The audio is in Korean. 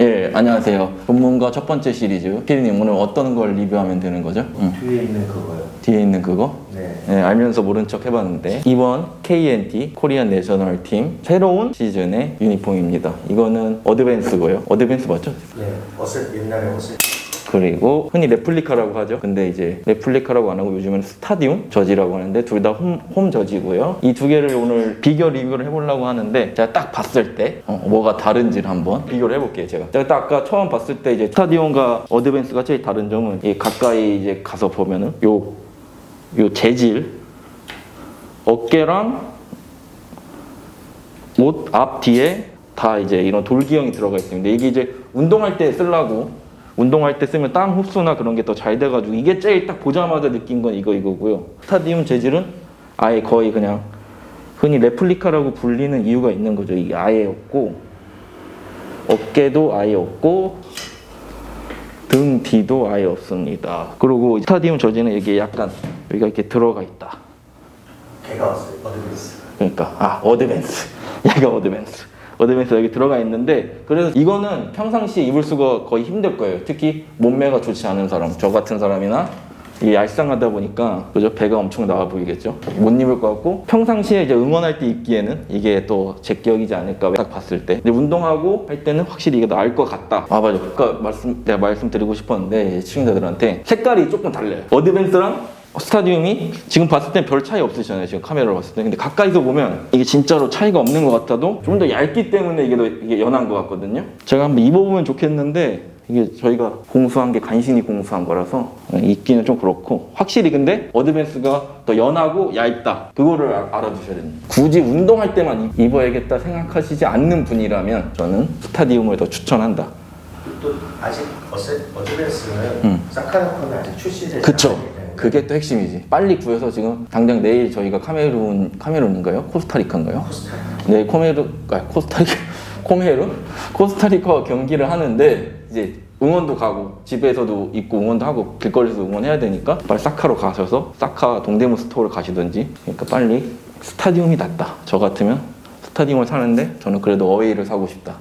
예, 안녕하세요. 본문과 첫 번째 시리즈. 피디님 오늘 어떤 걸 리뷰하면 되는 거죠? 응. 뒤에 있는 그거요. 뒤에 있는 그거? 네. 네, 알면서 모른 척 해봤는데 이번 KNT 코리안 내셔널 팀 새로운 시즌의 유니폼입니다. 이거는 어드밴스고요. 어드밴스 맞죠? 네. 옷을 옛날에 옷을 그리고 흔히 레플리카라고 하죠. 근데 이제 레플리카라고 안 하고 요즘은 스타디움 저지라고 하는데 둘다 홈, 홈 저지고요. 이 두 개를 오늘 비교 리뷰를 해보려고 하는데 제가 딱 봤을 때 어, 뭐가 다른지를 한번 비교를 해볼게요. 제가 제가 딱 아까 처음 봤을 때 이제 스타디움과 어드밴스가 제일 다른 점은 이 가까이 이제 가서 보면은 요, 요 재질 어깨랑 옷 앞 뒤에 다 이제 이런 돌기형이 들어가 있습니다. 이게 이제 운동할 때 쓰려고 운동할 때 쓰면 땀 흡수나 그런 게 더 잘 돼가지고 이게 제일 딱 보자마자 느낀 건 이거 이거고요. 스타디움 재질은 아예 거의 그냥 흔히 레플리카라고 불리는 이유가 있는 거죠. 이게 아예 없고 어깨도 아예 없고 등 뒤도 아예 없습니다. 그리고 스타디움 저지는 이게 약간 여기가 이렇게 들어가 있다. 왔어요. 어드밴스. 그러니까 아 어드밴스 얘가 어드밴스 어드밴스 여기 들어가 있는데 그래서 이거는 평상시에 입을 수가 거의 힘들 거예요. 특히 몸매가 좋지 않은 사람 저 같은 사람이나 이게 얄쌍하다 보니까 그죠 배가 엄청 나와 보이겠죠? 못 입을 것 같고 평상시에 이제 응원할 때 입기에는 이게 또 제격이지 않을까 딱 봤을 때. 근데 운동하고 할 때는 확실히 이게 나을 것 같다. 아 맞아. 아까 말씀 내가 말씀드리고 싶었는데 시청자들한테 색깔이 조금 달라요. 어드밴스랑 스타디움이 지금 봤을 땐 별 차이 없으시잖아요. 지금 카메라로 봤을 때. 근데 가까이서 보면 이게 진짜로 차이가 없는 것 같아도 좀 더 얇기 때문에 이게 더 이게 연한 것 같거든요. 제가 한번 입어보면 좋겠는데 이게 저희가 공수한 게 간신히 공수한 거라서 입기는 좀 그렇고 확실히 근데 어드밴스가 더 연하고 얇다 그거를 아- 알아두셔야 됩니다 굳이 운동할 때만 입- 입어야겠다 생각하시지 않는 분이라면 저는 스타디움을 더 추천한다 또 아직 어드밴스는 음. 사카나코는 아직 출시되지 그쵸. 그게 또 핵심이지. 빨리 구해서 지금 당장 내일 저희가 카메룬 카메룬인가요? 코스타리카인가요? 코스타리카. 네, 코메루 아 코스타리카 코메루 코스타리카 경기를 하는데 이제 응원도 가고 집에서도 있고 응원도 하고 길거리에서 응원해야 되니까 빨리 사카로 가셔서 사카 동대문 스토어를 가시든지 그러니까 빨리 스타디움이 낫다. 저 같으면 스타디움을 사는데 저는 그래도 어웨이를 사고 싶다.